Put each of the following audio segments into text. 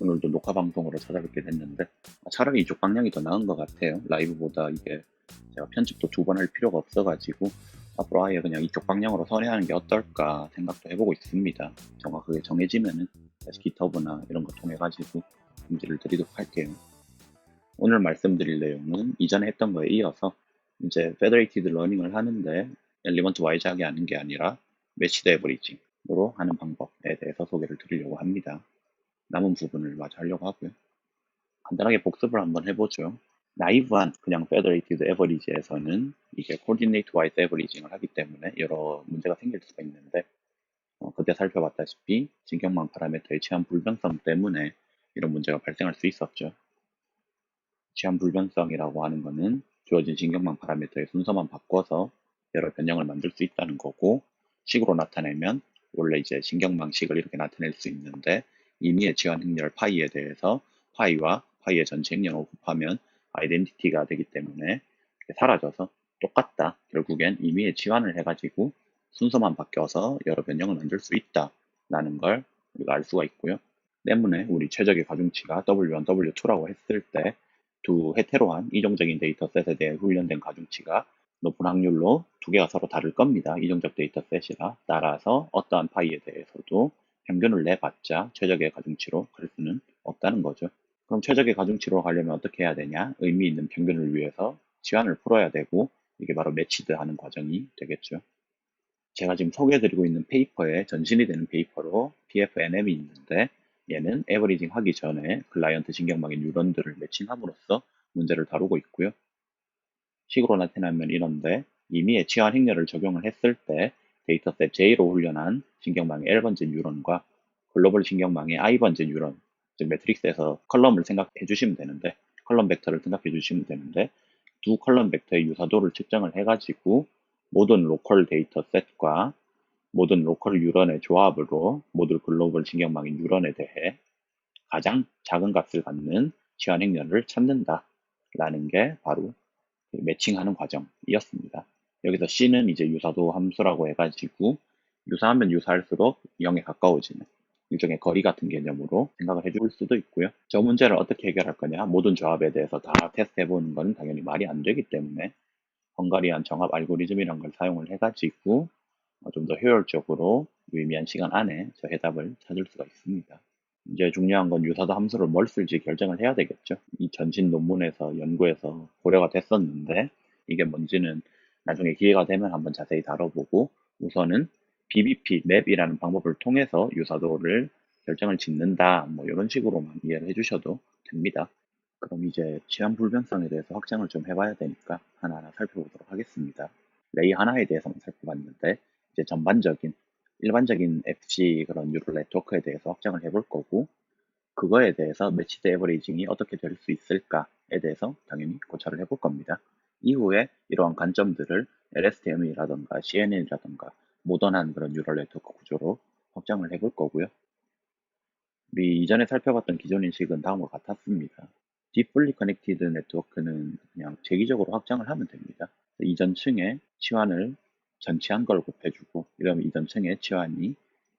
오늘도 녹화 방송으로 찾아뵙게 됐는데 차라리 이쪽 방향이 더 나은 것 같아요. 라이브보다 이게 제가 편집도 두 번 할 필요가 없어가지고 앞으로 아예 그냥 이쪽 방향으로 선회하는 게 어떨까 생각도 해보고 있습니다. 정확하게 정해지면은 다시 기터브나 이런 거 통해 가지고 공지를 드리도록 할게요. 오늘 말씀드릴 내용은 이전에 했던 거에 이어서 이제 페더레이티드 러닝을 하는데 엘리먼트 와이즈하게 하는 게 아니라 매치드 에버리징으로 하는 방법에 대해서 소개를 드리려고 합니다. 남은 부분을 마저 하려고 하고요. 간단하게 복습을 한번 해보죠. 나이브한 그냥 페더레이티드 에버리지에서는 이게 코디네이트 와이즈 에버리징을 하기 때문에 여러 문제가 생길 수가 있는데 어, 그때 살펴봤다시피 진경망 파라미터의 치안 불변성 때문에 이런 문제가 발생할 수 있었죠. 치안 불변성이라고 하는 것은 주어진 신경망 파라미터의 순서만 바꿔서 여러 변형을 만들 수 있다는 거고 식으로 나타내면 원래 이제 신경망식을 이렇게 나타낼 수 있는데 임의의 지원 행렬 파이에 대해서 파이와 파이의 전체 행렬을 곱하면 아이덴티티가 되기 때문에 사라져서 똑같다. 결국엔 임의의 치환을 해가지고 순서만 바뀌어서 여러 변형을 만들 수 있다라는 걸 우리가 알 수가 있고요. 때문에 우리 최적의 가중치가 W1, W2라고 했을 때 두 헤테로한 이종적인 데이터셋에 대해 훈련된 가중치가 높은 확률로 두 개가 서로 다를 겁니다. 이종적 데이터셋이라 따라서 어떠한 파이에 대해서도 평균을 내봤자 최적의 가중치로 갈 수는 없다는 거죠. 그럼 최적의 가중치로 가려면 어떻게 해야 되냐? 의미 있는 평균을 위해서 치환을 풀어야 되고 이게 바로 매치드 하는 과정이 되겠죠. 제가 지금 소개해드리고 있는 페이퍼에 전신이 되는 페이퍼로 PFNM이 있는데 얘는 에버리징 하기 전에 클라이언트 신경망의 뉴런들을 매칭함으로써 문제를 다루고 있고요. 식으로 나타나면 이런데 임의의 치환 행렬을 적용을 했을 때 데이터셋 J로 훈련한 신경망의 L번째 뉴런과 글로벌 신경망의 I번째 뉴런, 즉 매트릭스에서 컬럼을 생각해 주시면 되는데 컬럼 벡터를 생각해 주시면 되는데 두 컬럼 벡터의 유사도를 측정을 해가지고 모든 로컬 데이터셋과 모든 로컬 뉴런의 조합으로 모든 글로벌 신경망의 뉴런에 대해 가장 작은 값을 갖는 치환 행렬을 찾는다라는 게 바로 매칭하는 과정이었습니다. 여기서 C는 이제 유사도 함수라고 해가지고 유사하면 유사할수록 0에 가까워지는 일종의 거리 같은 개념으로 생각을 해줄 수도 있고요. 저 문제를 어떻게 해결할 거냐 모든 조합에 대해서 다 테스트해보는 건 당연히 말이 안 되기 때문에 헝가리안 정합 알고리즘이란 걸 사용을 해가지고 어, 좀더 효율적으로 유의미한 시간 안에 저 해답을 찾을 수가 있습니다. 이제 중요한 건 유사도 함수를 뭘 쓸지 결정을 해야 되겠죠. 이 전신 논문에서 연구에서 고려가 됐었는데 이게 뭔지는 나중에 기회가 되면 한번 자세히 다뤄보고 우선은 BBP, 맵이라는 방법을 통해서 유사도를 결정을 짓는다 뭐 이런 식으로만 이해를 해주셔도 됩니다. 그럼 이제 치안 불변성에 대해서 확장을 좀 해봐야 되니까 하나하나 살펴보도록 하겠습니다. 레이 하나에 대해서만 살펴봤는데 이제 전반적인 일반적인 FC 그런 뉴럴 네트워크에 대해서 확장을 해볼 거고 그거에 대해서 매치드 에버리징이 어떻게 될 수 있을까에 대해서 당연히 고찰을 해볼 겁니다. 이후에 이러한 관점들을 LSTM이라던가 CNN이라던가 모던한 그런 뉴럴 네트워크 구조로 확장을 해볼 거고요. 우리 이전에 살펴봤던 기존 인식은 다음과 같았습니다. 딥플리 커넥티드 네트워크는 그냥 재기적으로 확장을 하면 됩니다. 이전 층에 치환을 전치한 걸 곱해주고 이러면 이전 층의 치환이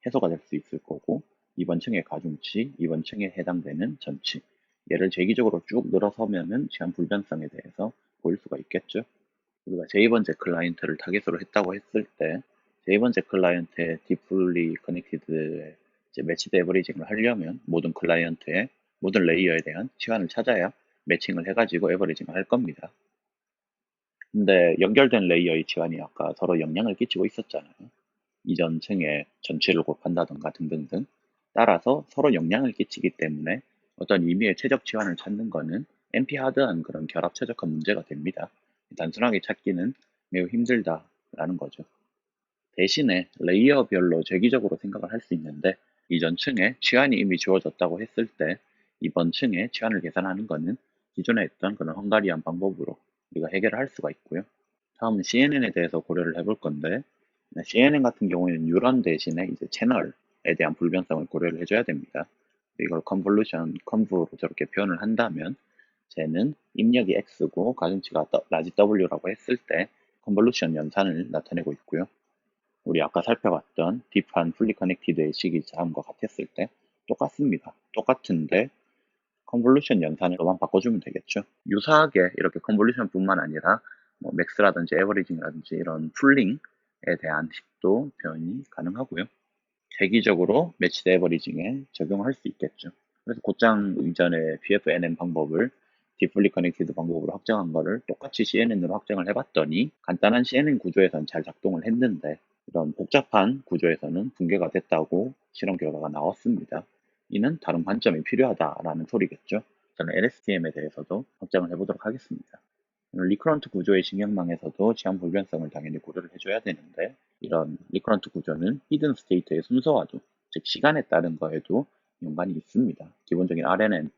해소가 될 수 있을 거고 이번 층의 가중치, 이번 층에 해당되는 전치 얘를 재기적으로 쭉 늘어서면은 치환 불변성에 대해서 보일 수가 있겠죠. 우리가 제2번째 클라이언트를 타겟으로 했다고 했을 때 제2번째 클라이언트의 딥플리 커넥티드에 매치드 에버리징을 하려면 모든 클라이언트의 모든 레이어에 대한 치환을 찾아야 매칭을 해가지고 에버리징을 할 겁니다. 근데 연결된 레이어의 치환이 아까 서로 영향을 끼치고 있었잖아요. 이전 층의 전체를 곱한다던가 등등등. 따라서 서로 영향을 끼치기 때문에 어떤 의미의 최적 치환을 찾는 것은 NP 하드한 그런 결합 최적화 문제가 됩니다. 단순하게 찾기는 매우 힘들다라는 거죠. 대신에 레이어별로 재기적으로 생각을 할 수 있는데 이전 층에 치환이 이미 주어졌다고 했을 때 이번 층에 치환을 계산하는 것은 기존에 했던 그런 헝가리안 방법으로 우리가 해결을 할 수가 있고요. 다음은 CNN에 대해서 고려를 해볼 건데 CNN 같은 경우에는 뉴런 대신에 이제 채널에 대한 불변성을 고려를 해줘야 됩니다. 이걸 컨볼루션 컨브로 저렇게 표현을 한다면 쟤는 입력이 x고 가중치가 라지 w라고 했을 때 컨볼루션 연산을 나타내고 있고요. 우리 아까 살펴봤던 딥한 풀리 커넥티드의 식이 다음과 같았을 때 똑같습니다. 똑같은데 컨볼루션 연산으로만 바꿔주면 되겠죠. 유사하게 이렇게 컨볼루션뿐만 아니라 뭐 맥스라든지 에버리징이라든지 이런 풀링에 대한 식도 표현이 가능하고요. 대기적으로 매치드 에버리징에 적용할 수 있겠죠. 그래서 곧장 이전에 BFNN 방법을 디플리 커넥티드 방법으로 확정한 거를 똑같이 CNN으로 확정을 해봤더니 간단한 CNN 구조에선 잘 작동을 했는데 이런 복잡한 구조에서는 붕괴가 됐다고 실험 결과가 나왔습니다. 이는 다른 관점이 필요하다라는 소리겠죠. 저는 LSTM에 대해서도 확정을 해보도록 하겠습니다. 리크런트 구조의 신경망에서도 지연 불변성을 당연히 고려를 해줘야 되는데 이런 리크런트 구조는 히든 스테이트의 순서와도 즉 시간에 따른 거에도 연관이 있습니다. 기본적인 RNN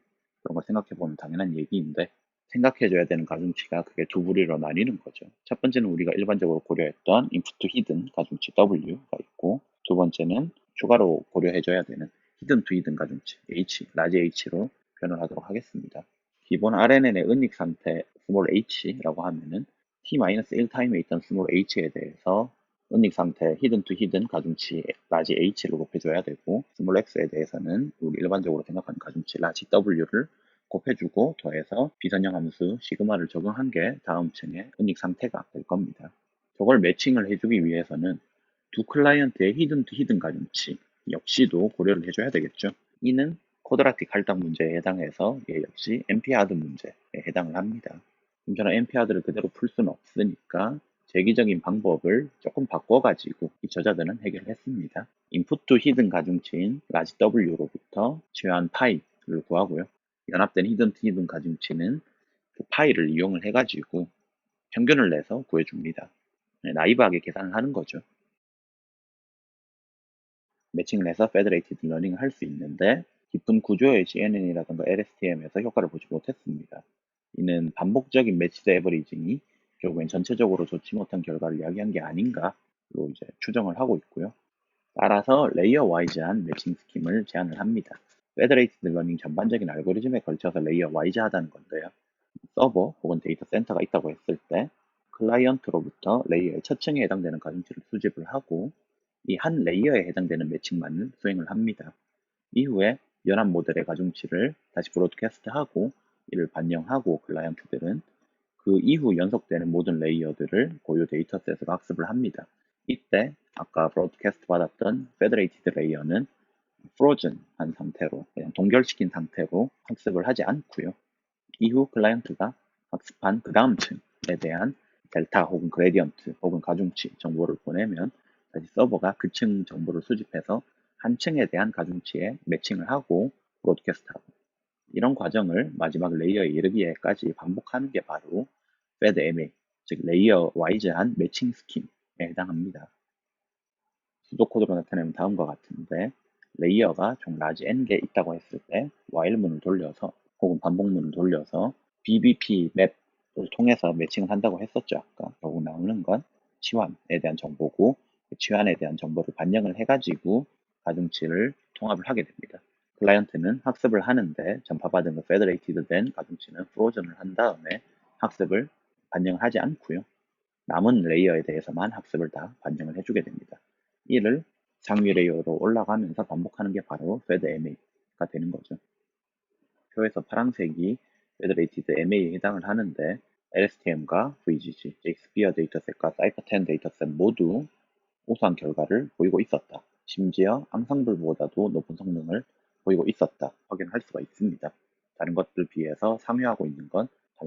그런 걸 생각해 보면 당연한 얘기인데 생각해줘야 되는 가중치가 그게 두 부류로 나뉘는 거죠. 첫 번째는 우리가 일반적으로 고려했던 인풋 히든 가중치 W가 있고 두 번째는 추가로 고려해줘야 되는 히든 투 히든 가중치 H, 라지 H로 표현을 하도록 하겠습니다. 기본 RNN의 은닉 상태 스몰 h라고 하면은 t-1 타임에 있던 스몰 h에 대해서 은닉 상태 히든 투 히든 가중치 라지 h를 곱해줘야 되고 스몰 x에 대해서는 우리 일반적으로 생각하는 가중치 라지 w를 곱해주고 더해서 비선형 함수 시그마를 적용한 게 다음 층의 은닉 상태가 될 겁니다. 저걸 매칭을 해주기 위해서는 두 클라이언트의 히든 투 히든 가중치 역시도 고려를 해줘야 되겠죠. 이는 코드라틱 할당 문제에 해당해서 얘 역시 NP-하드 문제에 해당을 합니다. 그럼 저는 NP-하드를 그대로 풀 수는 없으니까 제기적인 방법을 조금 바꿔가지고 이 저자들은 해결했습니다. 인풋 히든 가중치인 라지 W로부터 최한 파이를 구하고요. 연합된 히든 투 히든 가중치는 그 파이를 이용을 해가지고 평균을 내서 구해줍니다. 네, 나이브하게 계산을 하는 거죠. 매칭을 해서 페더레이티드 러닝을 할 수 있는데 깊은 구조의 CNN이라든가 LSTM에서 효과를 보지 못했습니다. 이는 반복적인 매치드 에버리징이 결국엔 전체적으로 좋지 못한 결과를 이야기한 게 아닌가로 이제 추정을 하고 있고요. 따라서 레이어 와이즈한 매칭 스킴을 제안을 합니다. 페더레이티드 러닝 전반적인 알고리즘에 걸쳐서 레이어 와이즈하다는 건데요. 서버 혹은 데이터 센터가 있다고 했을 때 클라이언트로부터 레이어의 첫 층에 해당되는 가중치를 수집을 하고 이 한 레이어에 해당되는 매칭만을 수행을 합니다. 이후에 연합 모델의 가중치를 다시 브로드캐스트하고 이를 반영하고 클라이언트들은 그 이후 연속되는 모든 레이어들을 고유 데이터셋으로 학습을 합니다. 이때 아까 브로드캐스트 받았던 페더레이티드 레이어는 프로즌한 상태로 그냥 동결시킨 상태로 학습을 하지 않고요. 이후 클라이언트가 학습한 그 다음 층에 대한 델타 혹은 그레디언트 혹은 가중치 정보를 보내면 다시 서버가 그 층 정보를 수집해서 한 층에 대한 가중치에 매칭을 하고 브로드캐스트하고 이런 과정을 마지막 레이어에 이르기에까지 반복하는 게 바로 FedMA, 즉 레이어 와이즈한 매칭 스킴에 해당합니다. 수도 코드로 나타내면 다음과 같은데 레이어가 총 라지 n개 있다고 했을 때 while문을 돌려서 혹은 반복 문을 돌려서 BBP 맵을 통해서 매칭을 한다고 했었죠. 아까 결국 나오는 건 치환에 대한 정보고 그 치환에 대한 정보를 반영을 해가지고 가중치를 통합을 하게 됩니다. 클라이언트는 학습을 하는데 전파받은 그 페더레이티드 된 가중치는 프로즌을 한 다음에 학습을 반영을 하지 않고요. 남은 레이어에 대해서만 학습을 다 반영을 해주게 됩니다. 이를 상위 레이어로 올라가면서 반복하는 게 바로 FedMA가 되는 거죠. 표에서 파란색이 Federated MA에 해당을 하는데 LSTM과 VGG, 잭스피어 데이터셋과 사이퍼10 데이터셋 모두 우수한 결과를 보이고 있었다. 심지어 앙상블보다도 높은 성능을 보이고 있었다. 확인할 수가 있습니다. 다른 것들 비해서 상회하고 있는 건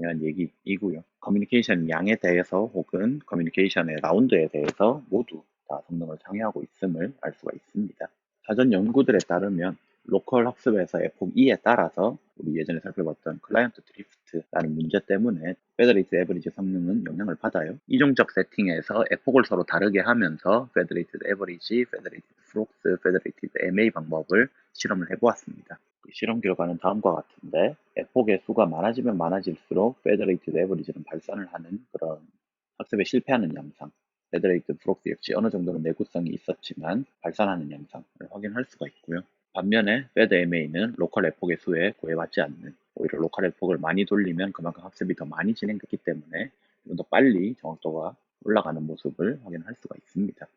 당연한 얘기이고요. 커뮤니케이션 양에 대해서 혹은 커뮤니케이션의 라운드에 대해서 모두 다 성능을 상회하고 있음을 알 수가 있습니다. 사전 연구들에 따르면 로컬 학습에서 에폭 2에 따라서 우리 예전에 살펴봤던 클라이언트 드리프트라는 문제 때문에 페더레이트 에버리지 성능은 영향을 받아요. 이중적 세팅에서 에폭을 서로 다르게 하면서 페더레이트 에버리지, 페더레이트 프록스, 페더레이트 MA 방법을 실험을 해보았습니다. 그 실험 결과는 다음과 같은데 에폭의 수가 많아지면 많아질수록 페더레이트 에버리지는 발산을 하는 그런 학습에 실패하는 양상 페더레이트 프록스 역시 어느 정도는 내구성이 있었지만 발산하는 양상을 확인할 수가 있고요. 반면에 FedMA는 로컬 에폭의 수에 구애받지 않는 오히려 로컬 에폭을 많이 돌리면 그만큼 학습이 더 많이 진행됐기 때문에 좀 더 빨리 정확도가 올라가는 모습을 확인할 수가 있습니다.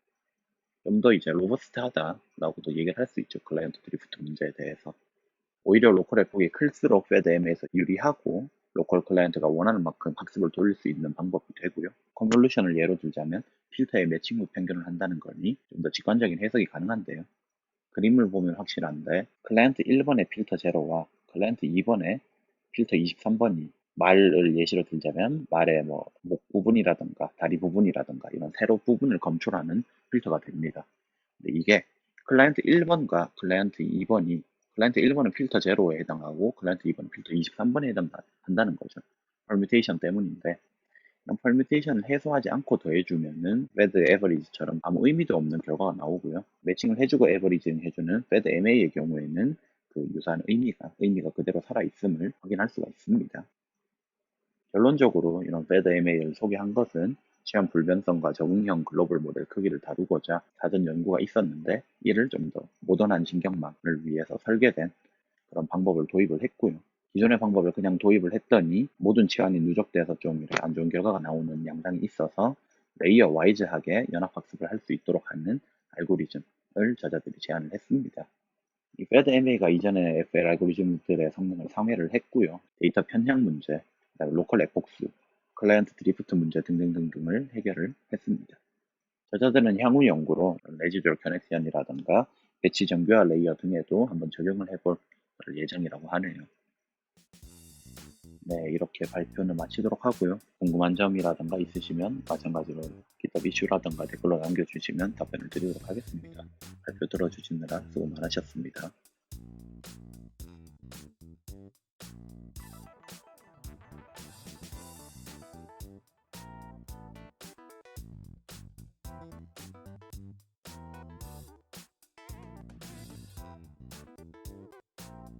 좀 더 이제 로버스트하다라고도 얘기를 할 수 있죠. 클라이언트 드리프트 문제에 대해서. 오히려 로컬의 폭이 클수록 FedM에서 유리하고 로컬 클라이언트가 원하는 만큼 학습을 돌릴 수 있는 방법이 되고요. 컨볼루션을 예로 들자면 필터의 매칭 후 변경을 한다는 거니 좀 더 직관적인 해석이 가능한데요. 그림을 보면 확실한데 클라이언트 1번의 필터 제로와 클라이언트 2번의 필터 23번이 말을 예시로 들자면 말의 뭐 목 부분이라든가 다리 부분이라든가 이런 세로 부분을 검출하는 필터가 됩니다. 근데 이게 클라이언트 1번과 클라이언트 2번이 클라이언트 1번은 필터 제로에 해당하고 클라이언트 2번은 필터 23번에 해당한다는 거죠. 퍼뮤테이션 때문인데 퍼뮤테이션을 해소하지 않고 더해주면은 페드 에버리지처럼 아무 의미도 없는 결과가 나오고요. 매칭을 해주고 에버리징 해주는 페드 MA의 경우에는 그 유사한 의미가 의미가 그대로 살아 있음을 확인할 수가 있습니다. 결론적으로 이런 페드 MA를 소개한 것은 시험 불변성과 적응형 글로벌 모델 크기를 다루고자 사전 연구가 있었는데 이를 좀 더 모던한 신경망을 위해서 설계된 그런 방법을 도입을 했고요. 기존의 방법을 그냥 도입을 했더니 모든 치안이 누적돼서 좀 안 좋은 결과가 나오는 양상이 있어서 레이어 와이즈하게 연합학습을 할 수 있도록 하는 알고리즘을 저자들이 제안을 했습니다. 이 FED MA가 이전에 FL 알고리즘들의 성능을 상회를 했고요. 데이터 편향 문제, 로컬 에폭수, 클라이언트 드리프트 문제 등등등등을 해결을 했습니다. 저자들은 향후 연구로 레지듀얼 커넥션이라든가 배치 정교화 레이어 등에도 한번 적용을 해볼 예정이라고 하네요. 네, 이렇게 발표는 마치도록 하고요. 궁금한 점이라든가 있으시면 마찬가지로 GitHub 이슈라든가 댓글로 남겨주시면 답변을 드리도록 하겠습니다. 발표 들어주시느라 수고 많으셨습니다.